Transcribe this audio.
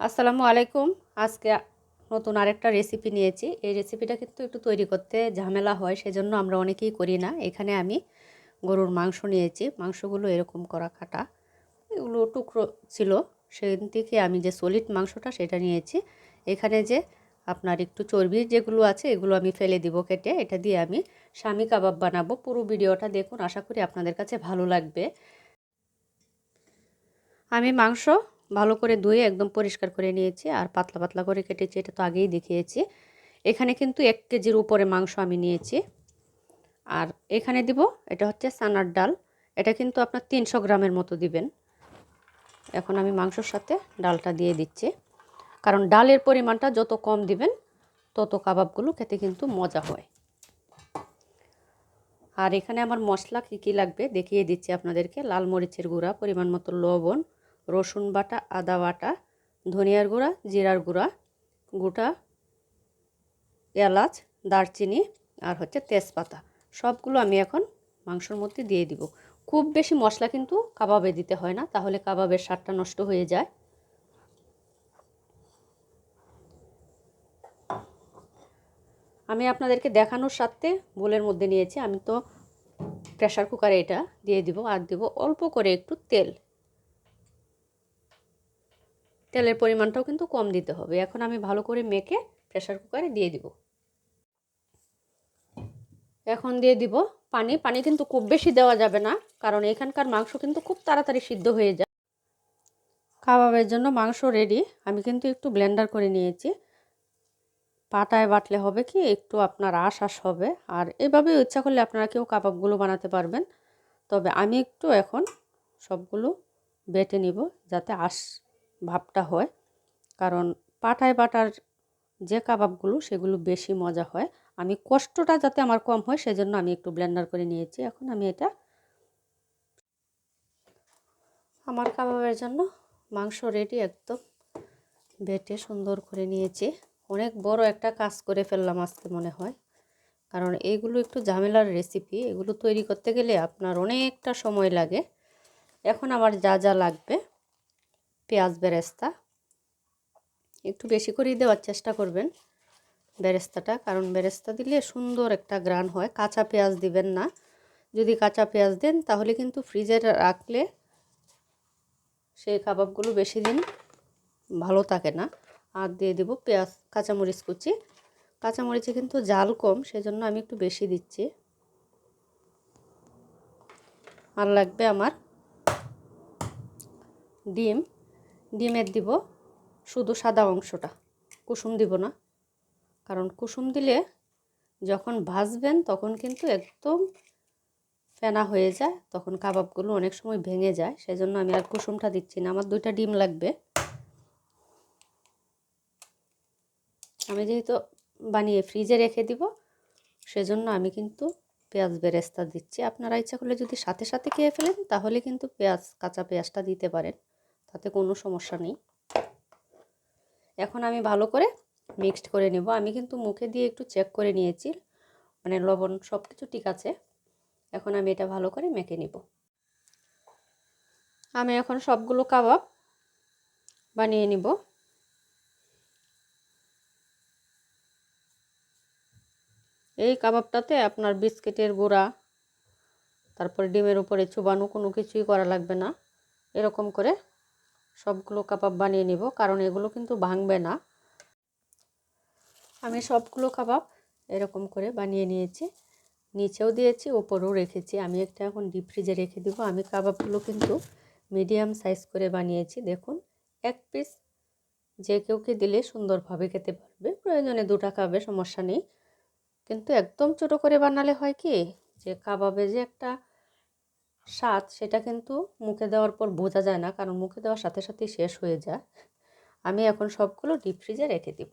আসসালামু আলাইকুম। আজকে নতুন আরেকটা রেসিপি নিয়েছি। এই রেসিপিটা কিন্তু একটু তৈরি করতে ঝামেলা হয়, সেজন্য আমরা অনেকেই করি না। এখানে আমি গরুর মাংস নিয়েছি। মাংসগুলো এরকম করা কাটা। এগুলো টুকরো ছিল। সেদিন থেকে আমি যে সলিড মাংসটা সেটা নিয়েছি। এখানে যে আপনার একটু চর্বি যেগুলো আছে, এগুলো আমি ফেলে দিব কেটে। এটা দিয়ে আমি স্বামী কাবাব বানাবো। পুরো ভিডিওটা দেখুন। আশা করি আপনাদের কাছে ভালো লাগবে। আমি মাংস ভালো করে ধুয়ে একদম পরিষ্কার করে নিয়েছি আর পাতলা পাতলা করে কেটেছি, এটা তো আগেই দেখিয়েছি। এখানে কিন্তু এক কেজির উপরে মাংস আমি নিয়েছি। আর এখানে দিব, এটা হচ্ছে সানার ডাল, এটা কিন্তু আপনার তিনশো গ্রামের মতো দিবেন। এখন আমি মাংসর সাথে ডালটা দিয়ে দিচ্ছি। কারণ ডালের পরিমাণটা যত কম দিবেন, তত কাবাবগুলো খেতে কিন্তু মজা হয়। আর এখানে আমার মশলা কী কী লাগবে দেখিয়ে দিচ্ছি আপনাদেরকে। লাল মরিচের গুঁড়া, পরিমাণ মতো লবণ রসুন বাটা, আদা বাটা, ধনিয়ার গুঁড়া, জিরার গুঁড়া, গোটা এলাচ, দারচিনি আর হচ্ছে তেজপাতা। সবগুলো আমি এখন মাংসর মধ্যে দিয়ে দিব। খুব বেশি মশলা কিন্তু কাবাবে দিতে হয় না, তাহলে কাবাবের স্বাদটা নষ্ট হয়ে যায়। আমি আপনাদেরকে দেখানোর সাথে বোলের মধ্যে নিয়েছি। আমি তো প্রেশার কুকারে এটা দিয়ে দিব আর দিব অল্প করে একটু তেল। তেলের পরিমাণটাও কিন্তু কম দিতে হবে। এখন আমি ভালো করে মেখে প্রেশার কুকারে দিয়ে দিব। এখন দিয়ে দিব পানি। পানি কিন্তু খুব বেশি দেওয়া যাবে না, কারণ এখানকার মাংস কিন্তু খুব তাড়াতাড়ি সিদ্ধ হয়ে যায়। কাবাবের জন্য মাংস রেডি আমি কিন্তু একটু ব্লেন্ডার করে নিয়েছি। পাটায় বাটলে হবে কি, একটু আপনার আশ আশ হবে। আর এভাবে ইচ্ছা করলে আপনারা কেউ কাবাবগুলো বানাতে পারবেন। তবে আমি একটু এখন সবগুলো বেটে নিব যাতে আশ ভাবটা হয়। কারণ পাটায় বাটার যে কাবাবগুলো, সেগুলো বেশি মজা হয়। আমি কষ্টটা যাতে আমার কম হয়, সেজন্য আমি একটু ব্লেন্ডার করে নিয়েছি। এখন আমি এটা আমার কাবাবের জন্য মাংস রেডি একদম বেটে সুন্দর করে নিয়েছি। অনেক বড় একটা কাজ করে ফেললাম আজকে মনে হয়। কারণ এইগুলো একটু ঝামেলার রেসিপি এগুলো তৈরি করতে গেলে আপনার অনেকটা সময় লাগে। এখন আমার যা যা লাগবে পেঁয়াজ বেরেস্তা। একটু বেশি করেই দেওয়ার চেষ্টা করবেন বেরেস্তাটা, কারণ বেরেস্তা দিলে সুন্দর একটা গ্রান হয়। কাঁচা পেঁয়াজ দিবেন না। যদি কাঁচা পেঁয়াজ দেন, তাহলে কিন্তু ফ্রিজে রাখলে সেই কাবাবগুলো বেশি দিন ভালো থাকে না। আর দিয়ে দেবো পেঁয়াজ, কাঁচামরিচ কুচি। কাঁচামরিচে কিন্তু জাল কম, সেজন্য আমি একটু বেশি দিচ্ছি। আর লাগবে আমার ডিম। ডিমের দিব শুধু সাদা অংশটা, কুসুম দিব না। কারণ কুসুম দিলে যখন ভাজবেন তখন কিন্তু একদম ফেনা হয়ে যায়, তখন কাবাবগুলো অনেক সময় ভেঙে যায়, সেজন্য আমি আর কুসুমটা দিচ্ছি না। আমার দুইটা ডিম লাগবে। আমি যেহেতু বানিয়ে ফ্রিজে রেখে দিব, সেজন্য আমি কিন্তু পেঁয়াজ বেরেস্তা দিচ্ছি। আপনারা ইচ্ছা করলে যদি সাথে সাথে খেয়ে ফেলেন, তাহলে কিন্তু পেঁয়াজ, কাঁচা পেঁয়াজটা দিতে পারেন। তাতে কোনো সমস্যা নেই। এখন আমি ভালো করে মিক্সড করে নেব। আমি কিন্তু মুখে দিয়ে একটু চেক করে নিয়েছি মানে লবণ সব কিছু ঠিক আছে। এখন আমি এটা ভালো করে মেখে নিব। আমি এখন সবগুলো কাবাব বানিয়ে নিব। এই কাবাবটাতে আপনার বিস্কিটের গুঁড়া, তারপরে ডিমের উপরে চুবানো কোনো কিছুই করা লাগবে না। এরকম করে সবগুলো কাবাব বানিয়ে নিব, কারণ এগুলো কিন্তু ভাঙবে না। আমি সবগুলো কাবাব এরকম করে বানিয়ে নিয়েছি। নিচেও দিয়েছি, ওপরেও রেখেছি। আমি একটা এখন ডিপ ফ্রিজে রেখে দিব। আমি কাবাবগুলো কিন্তু মিডিয়াম সাইজ করে বানিয়েছি। দেখুন, এক পিস যে কেউকে দিলে সুন্দরভাবে খেতে পারবে। প্রয়োজনে দুটা খাবে সমস্যা নেই। কিন্তু একদম ছোট করে বানালে হয় কি? যে কাবাবে যে একটা স্বাদ সেটা কিন্তু মুখে দেওয়ার পর বোঝা যায় না, কারণ মুখে দেওয়ার সাথে সাথে শেষ হয়ে যায়। আমি এখন সবগুলো ডিপ ফ্রিজে রেখে দিব।